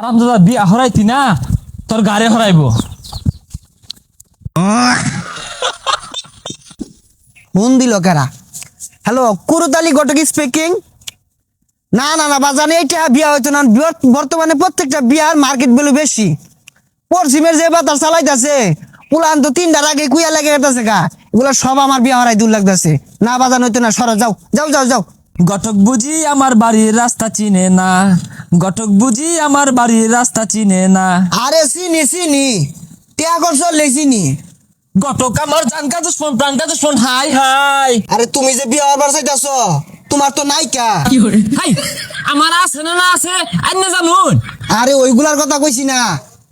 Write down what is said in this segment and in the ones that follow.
আরাম দাদা বিয়া হরাইতি না? তোর গাড়ি হরাইব। ফোন দিল কারা? হ্যালো কুরুতালি ঘটক স্পিকিং না না না বাজানে এইটা বিয়া হইতো না। বর্তমানে প্রত্যেকটা বিয়ার মার্কেট ভ্যালু বেশি। পশ্চিমের যে বাতাস চালাইতাছে পুলান তো তিনটার আগে কুইয়া লেগে গেছে গা। এগুলো সব আমার বিয়া হরাই দূর লাগতেছে। না বাজান হইতো না সর যাও যাও যাও যাও। গটক বুঝি আমার বাড়ির রাস্তা চিনে না। গটক বুঝি আমার বাড়ির রাস্তা চিনে না। আরে চিনি চিনি। টিয়া করছ চিনি। গটক আমার জানকা দুশ্মন প্রাণকা দুশ্মন হাই হাই। আরে তুমি যে বিয়া হবার চাইতাছ তোমার তো নাইকা হাই আমার আছে না না আছে আন্য জানুন। আরে ওইগুলার কথা কইছি না।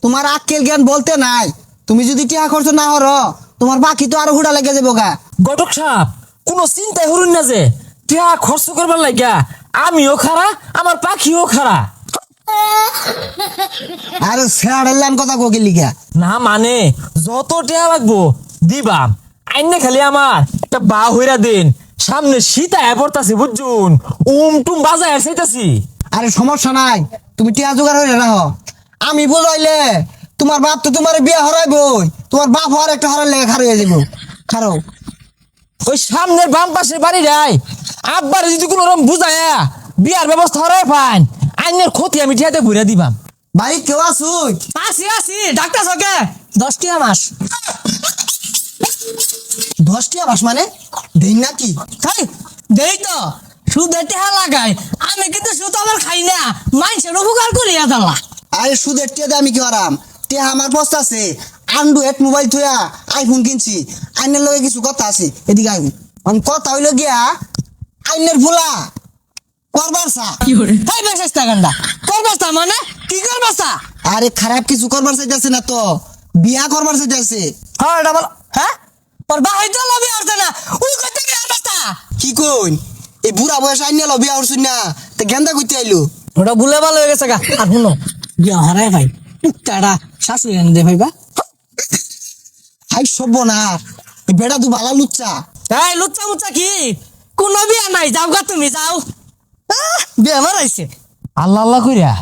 তোমার আক্কেল জ্ঞান বলতে নাই। তুমি যদি টিয়া খরচ না হর তোমার বাকি তো আরও হুড়া লেগে যাব গা। গটক সাপ কোনো চিন্তাই হরুন না যে। টিয়া খরচ করবার লাগিয়া আমিও খারা আমার পাখিও খারা আরে স্যারের কথা কোকে লিখা? না মানে যত টিয়া লাগবো দিবাম আইনে খালি আমার একটা বা হইরা দিন। সামনে সীতা পড়তাছি বুঝছুন? উম টুম বাজায় চাইতাছি। আরে সমস্যা নাই তুমি টিয়া জোগাড় হইলে রাহ। আমি বুঝাইলে তোমার বাপ তো তোমার বিয়া হরাইবই তোমার বাপ হওয়ার একটা হরার লেগে খারো হয়ে যাব খারো ওই সামনের বাম পাশে বাড়ি রাই আব্বার যদি কোনো রকম বুঝায়া বিয়ার ব্যবস্থা হরাই পান আইনের ক্ষতি আমি টিয়াতে ঘুরে দিবাম। ভাই কেউ আসুই আসি আসি ডাক্তার সকে দশটি মাস। দশটি মাস মানে? দিন নাকি? খাই দেই তো। সুদে টেহা লাগাই আমি কিন্তু সুদ আবার খাই না। মানুষের উপকার করিয়া দালা। আরে সুদের দিয়ে আমি কি হারাম? টিয়া আমার বস্তা আছে। আন্ড্রয়েড মোবাইল থুয়া আইফোন কিনছি। আইনের লগে কিছু কথা আছে এদিকে আইন কথা হইল গিয়া আইনের ফুলা করবার সা তাই বেসেস্তা গান্ডা করবাস্তা মানে? কি করবাস্তা আরে খারাপ কিছু করবার চাইতেছে না তো। বিয়া করবার চাইতেছে। হ্যাঁ এটা বল। হ্যাঁ? তোর বা হইতে লবি আসছে না। উই কইতে কি করবাস্তা কি কইন? এই বুড়া বয়স আইনে লো বিয়া হরছুন না। তে গেন্দা কইতে আইলো। ওটা ভুলে ভালো হয়ে গেছে গা। আর শুনো বিয়া হারাই ভাই। তারা শাশুড়ি আনি দে ভাইবা হাই সব্য না বেটা তু ভালা লুচ্চা। এই লুচ্চা মুচ্চা কি? কোনো বিয়া নাই যাও গা তুমি যাও। আহ, বিয়া মারাইছে আল্লাহ আল্লাহ কইরা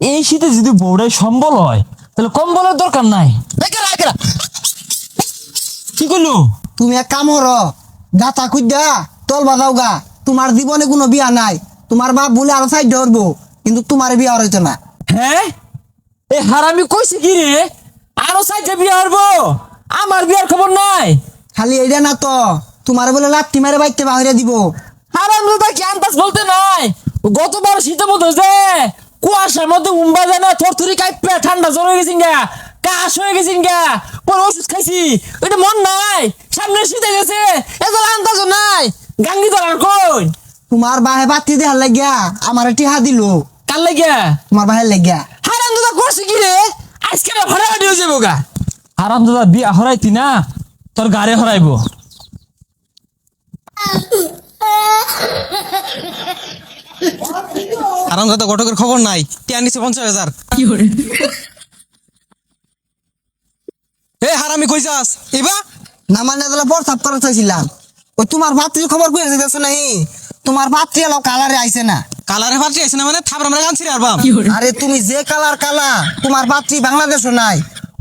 এই শীতে যদি বউড়াই সম্বল হয় তাহলে কম্বলের দরকার নাই। একেরা একেরা। কি করল তুমি এক কাম হর গাতা খুঁজা তল বাজাও গা। তোমার জীবনে কোনো বিয়া নাই। তোমার বাপ বলে আরও সাইড ধরবো কিন্তু তোমার বিয়া হইতো না। হ্যাঁ? এ হারামি কইছে কি রে? আরও সাইডে বিয়া হব আমার বিয়ার খবর নাই। খালি এইটা না তো। তোমার বলে লাত্তি মারে বাইতে বাহিরে দিব। হারাম দাদা কি আন্দাজ বলতে নাই। গতবার শীতের মধ্যে যে কুয়াশার মধ্যে উম্বা যায় না থরথরি কাইপে ঠান্ডা জ্বর হয়ে গেছিন গা কাশ হয়ে গেছিন গা পরে ওষুধ খাইছি ওইটা মন নাই। সামনে শীতে গেছে এত আন্দাজও নাই। গাঙ্গি ধরার কই? তোমার বাহে বাতি দেহার লাগিয়া আমার টিহা দিল। কার লাগিয়া? তোমার বাহের লাগিয়া। হারাম দাদা করছে কি রে? আজকে ভাড়া হয়ে যাব গা। হারাম দাদা বিয়া হরাইতি না? তোর গাড়ি হরাইব। আরাম দাদা ঘটকের খবর নাই। টিয়া নিচে পঞ্চাশ হাজার। এ হারামি কই যাস? এবা না মানে তাহলে প্রস্তাব করা চাইছিলাম। ওই তোমার ভাতৃ খবর কই দিতেছে নাই তোমার ভাতৃ এলো কালারে আইছে না। কালারে ফাটি আছে না মানে থাপড় আমরা গান ছিড়ে আরবাম আরে তুমি যে কালার কালা তোমার ভাতৃ বাংলাদেশও নাই।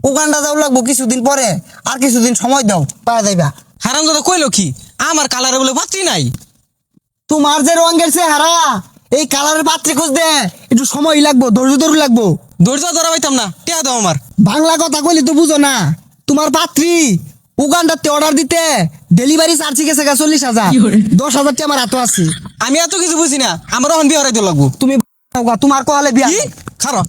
উগান্ডা যাও লাগবো কিছুদিন পরে আর কিছুদিন সময় দাও পাওয়া যাইবা। হারাম দাদা কইলো কি? আমার কালারে বলে ফাটি নাই। তোমার যে রঙের চেহারা এই কালারের পাত্রে খোঁজ দে একটু সময় লাগবো ধৈর্য ধরু লাগবো। ধৈর্য ধরা পাইতাম না টিয়া দাও আমার। বাংলা কথা কইলে তো বুঝো না তোমার পাত্রী উগান্ডাতে অর্ডার দিতে ডেলিভারি চার্জ গেছে গা চল্লিশ হাজার। দশ হাজারটি আমার হাতে আছে। আমি এত কিছু বুঝি না আমার এখন বিয়ে হরাইতে লাগবো। তুমি তোমার কহালে বিয়া খারো